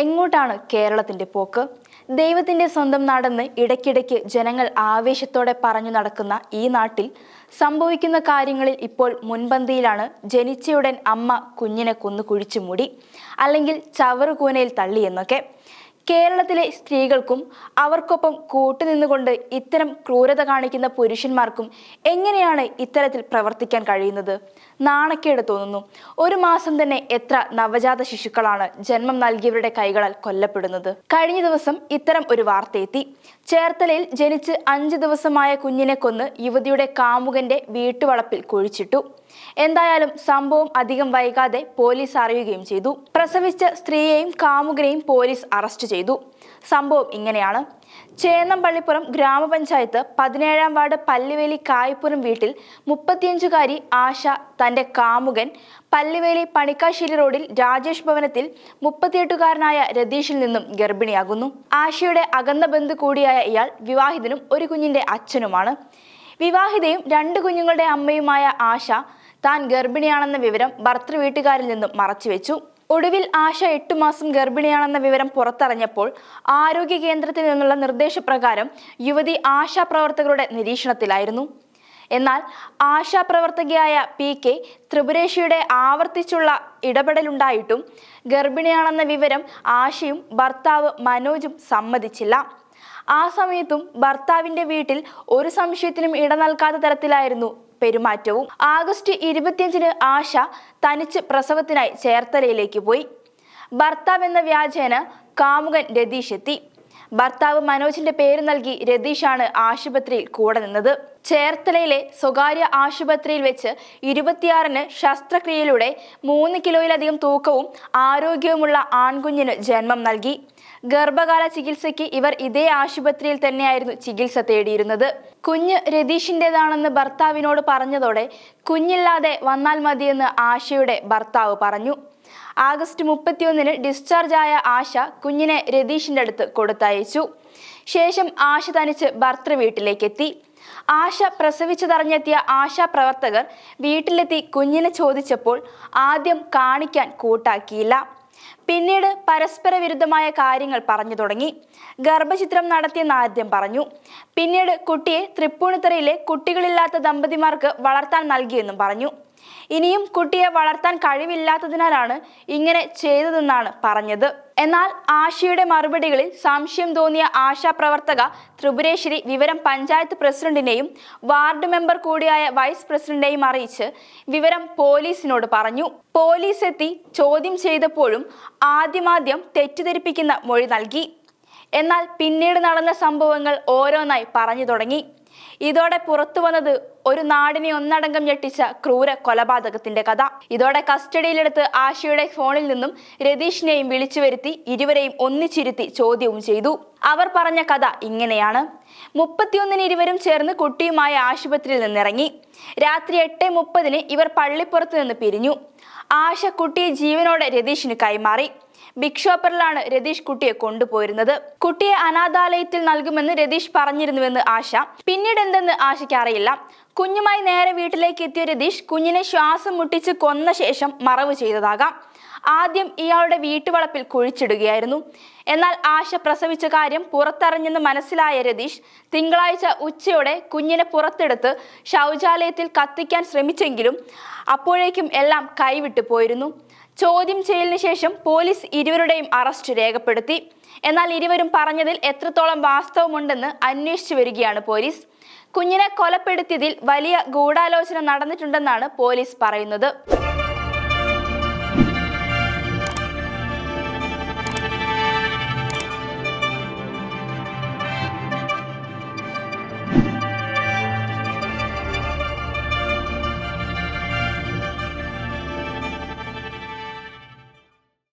എങ്ങോട്ടാണ് കേരളത്തിന്റെ പോക്ക്? ദൈവത്തിന്റെ സ്വന്തം നാടെന്ന് ഇടയ്ക്കിടയ്ക്ക് ജനങ്ങൾ ആവേശത്തോടെ പറഞ്ഞു നടക്കുന്ന ഈ നാട്ടിൽ സംഭവിക്കുന്ന കാര്യങ്ങളിൽ ഇപ്പോൾ മുൻപന്തിയിലാണ് ജനിച്ചയുടൻ അമ്മ കുഞ്ഞിനെ കൊന്നു കുഴിച്ചു മൂടി അല്ലെങ്കിൽ ചവറുകൂനയിൽ തള്ളി എന്നൊക്കെ. കേരളത്തിലെ സ്ത്രീകൾക്കും അവർക്കൊപ്പം കൂട്ടുനിന്നുകൊണ്ട് ഇത്തരം ക്രൂരത കാണിക്കുന്ന പുരുഷന്മാർക്കും എങ്ങനെയാണ് ഇത്തരത്തിൽ പ്രവർത്തിക്കാൻ കഴിയുന്നത്? നാണക്കേട് തോന്നുന്നു. ഒരു മാസം തന്നെ എത്ര നവജാത ശിശുക്കളാണ് ജന്മം നൽകിയവരുടെ കൈകളാൽ കൊല്ലപ്പെടുന്നത്? കഴിഞ്ഞ ദിവസം ഇത്തരം ഒരു വാർത്തയെത്തി. ചേർത്തലയിൽ ജനിച്ച് അഞ്ച് ദിവസമായ കുഞ്ഞിനെ കൊന്ന് യുവതിയുടെ കാമുകന്റെ വീട്ടുവളപ്പിൽ കുഴിച്ചിട്ടു. എന്തായാലും സംഭവം അധികം വൈകാതെ പോലീസ് അറിയുകയും ചെയ്തു. പ്രസവിച്ച സ്ത്രീയെയും കാമുകനെയും പോലീസ് അറസ്റ്റ് ചെയ്തു. സംഭവം ഇങ്ങനെയാണ്. ചേന്നമ്പള്ളിപ്പുറം ഗ്രാമപഞ്ചായത്ത് പതിനേഴാം വാർഡ് പല്ലുവേലി കായ്പുരം വീട്ടിൽ മുപ്പത്തിയഞ്ചുകാരി ആശ തന്റെ കാമുകൻ പല്ലുവേലി പണിക്കാശ്ശേരി റോഡിൽ രാജേഷ് ഭവനത്തിൽ മുപ്പത്തിയെട്ടുകാരനായ രതീഷിൽ നിന്നും ഗർഭിണിയാകുന്നു. ആശയുടെ അകന്ന ബന്ധു കൂടിയായ ഇയാൾ വിവാഹിതനും ഒരു കുഞ്ഞിന്റെ അച്ഛനുമാണ്. വിവാഹിതയും രണ്ട് കുഞ്ഞുങ്ങളുടെ അമ്മയുമായ ആശ താൻ ഗർഭിണിയാണെന്ന വിവരം ഭർത്തൃ വീട്ടുകാരിൽ നിന്നും മറച്ചുവെച്ചു. ഒടുവിൽ ആശ എട്ടു മാസം ഗർഭിണിയാണെന്ന വിവരം പുറത്തറിഞ്ഞപ്പോൾ ആരോഗ്യ കേന്ദ്രത്തിൽ നിന്നുള്ള നിർദ്ദേശപ്രകാരം യുവതി ആശാപ്രവർത്തകരുടെ നിരീക്ഷണത്തിലായിരുന്നു. എന്നാൽ ആശാപ്രവർത്തകയായ പി കെ ത്രിപുരേഷിയുടെ ആവർത്തിച്ചുള്ള ഇടപെടലുണ്ടായിട്ടും ഗർഭിണിയാണെന്ന വിവരം ആശയും ഭർത്താവ് മനോജും സമ്മതിച്ചില്ല. ആ സമയത്തും ഭർത്താവിന്റെ വീട്ടിൽ ഒരു സംശയത്തിനും ഇട നൽകാത്ത തരത്തിലായിരുന്നു പെരുമാറ്റവും ആഗസ്റ്റ് ഇരുപത്തിയഞ്ചിന് ആശ തനിച്ച് പ്രസവത്തിനായി ചേർത്തലയിലേക്ക് പോയി. ഭർത്താവ് എന്ന വ്യാജേന കാമുകൻ രതീഷ് എത്തി. ഭർത്താവ് മനോജിന്റെ പേര് നൽകി രതീഷാണ് ആശുപത്രിയിൽ കൂടെ നിന്നത്. ചേർത്തലയിലെ സ്വകാര്യ ആശുപത്രിയിൽ വെച്ച് ഇരുപത്തിയാറിന് ശസ്ത്രക്രിയയിലൂടെ മൂന്ന് കിലോയിലധികം തൂക്കവും ആരോഗ്യവുമുള്ള ആൺകുഞ്ഞിന് ജന്മം നൽകി. ഗർഭകാല ചികിത്സയ്ക്ക് ഇവർ ഇതേ ആശുപത്രിയിൽ തന്നെയായിരുന്നു ചികിത്സ തേടിയിരുന്നത്. കുഞ്ഞ് രതീഷിന്റെതാണെന്ന് ഭർത്താവിനോട് പറഞ്ഞതോടെ കുഞ്ഞില്ലാതെ വന്നാൽ മതിയെന്ന് ആശയുടെ ഭർത്താവ് പറഞ്ഞു. ആഗസ്റ്റ് മുപ്പത്തിയൊന്നിന് ഡിസ്ചാർജ് ആയ ആശ കുഞ്ഞിനെ രതീഷിന്റെ അടുത്ത് കൊടുത്തയച്ചു. ശേഷം ആശ തനിച്ച് ഭർത്തൃ വീട്ടിലേക്കെത്തി. ആശ പ്രസവിച്ചതറിഞ്ഞെത്തിയ ആശാ പ്രവർത്തകർ വീട്ടിലെത്തി കുഞ്ഞിനെ ചോദിച്ചപ്പോൾ ആദ്യം കാണിക്കാൻ കൂട്ടാക്കിയില്ല. പിന്നീട് പരസ്പര വിരുദ്ധമായ കാര്യങ്ങൾ പറഞ്ഞു തുടങ്ങി. ഗർഭചിത്രം നടത്തിയെന്ന് ആദ്യം പറഞ്ഞു. പിന്നീട് കുട്ടിയെ തൃപ്പൂണിത്തറയിലെ കുട്ടികളില്ലാത്ത ദമ്പതിമാർക്ക് വളർത്താൻ നൽകിയെന്നും പറഞ്ഞു. ഇനിയും കുട്ടിയെ വളർത്താൻ കഴിവില്ലാത്തതിനാലാണ് ഇങ്ങനെ ചെയ്തതെന്നാണ് പറഞ്ഞത്. എന്നാൽ ആശയുടെ മറുപടികളിൽ സംശയം തോന്നിയ ആശാപ്രവർത്തക ത്രിപുരേശ്വരി വിവരം പഞ്ചായത്ത് പ്രസിഡന്റിനെയും വാർഡ് മെമ്പർ കൂടിയായ വൈസ് പ്രസിഡന്റിനെയും അറിയിച്ച് വിവരം പോലീസിനോട് പറഞ്ഞു. പോലീസ് എത്തി ചോദ്യം ചെയ്തപ്പോഴും ആദ്യമാദ്യം തെറ്റിദ്ധരിപ്പിക്കുന്ന മൊഴി നൽകി. എന്നാൽ പിന്നീട് നടന്ന സംഭവങ്ങൾ ഓരോന്നായി പറഞ്ഞു തുടങ്ങി. ഇതോടെ പുറത്തു വന്നത് ഒരു നാടിനെ ഒന്നടങ്കം ഞെട്ടിച്ച ക്രൂര കൊലപാതകത്തിന്റെ കഥ. ഇതോടെ കസ്റ്റഡിയിലെടുത്ത് ആശയുടെ ഫോണിൽ നിന്നും രതീഷിനെയും വിളിച്ചു വരുത്തി ഇരുവരെയും ഒന്നിച്ചിരുത്തി ചോദ്യവും ചെയ്തു. അവർ പറഞ്ഞ കഥ ഇങ്ങനെയാണ്. മുപ്പത്തിയൊന്നിന് ഇരുവരും ചേർന്ന് കുട്ടിയുമായി ആശുപത്രിയിൽ നിന്നിറങ്ങി. രാത്രി എട്ട് മുപ്പതിന് ഇവർ പള്ളിപ്പുറത്ത് നിന്ന് പിരിഞ്ഞു. ആശ ജീവനോടെ രതീഷിന് കൈമാറി. ബിഗ് ഷോപ്പറിലാണ് രതീഷ് കുട്ടിയെ കൊണ്ടുപോയിരുന്നത്. കുട്ടിയെ അനാഥാലയത്തിൽ നൽകുമെന്ന് രതീഷ് പറഞ്ഞിരുന്നുവെന്ന് ആശ. പിന്നീട് എന്തെന്ന് ആശയ്ക്ക് അറിയില്ല. കുഞ്ഞുമായി നേരെ വീട്ടിലേക്ക് എത്തിയ രതീഷ് കുഞ്ഞിനെ ശ്വാസം മുട്ടിച്ച് കൊന്ന ശേഷം മറവ് ചെയ്തതാകാം. ആദ്യം ഇയാളുടെ വീട്ടുവളപ്പിൽ കുഴിച്ചിടുകയായിരുന്നു. എന്നാൽ ആശ പ്രസവിച്ച കാര്യം പുറത്തറിഞ്ഞെന്ന് മനസ്സിലായ രതീഷ് തിങ്കളാഴ്ച ഉച്ചയോടെ കുഞ്ഞിനെ പുറത്തെടുത്ത് ശൗചാലയത്തിൽ കത്തിക്കാൻ ശ്രമിച്ചെങ്കിലും അപ്പോഴേക്കും എല്ലാം കൈവിട്ടു പോയിരുന്നു. ചോദ്യം ചെയ്യലിന് ശേഷം പോലീസ് ഇരുവരുടെയും അറസ്റ്റ് രേഖപ്പെടുത്തി. എന്നാൽ ഇരുവരും പറഞ്ഞതിൽ എത്രത്തോളം വാസ്തവമുണ്ടെന്ന് അന്വേഷിച്ചു വരികയാണ് പോലീസ്. കുഞ്ഞിനെ കൊലപ്പെടുത്തിയതിൽ വലിയ ഗൂഢാലോചന നടന്നിട്ടുണ്ടെന്നാണ് പോലീസ് പറയുന്നത്.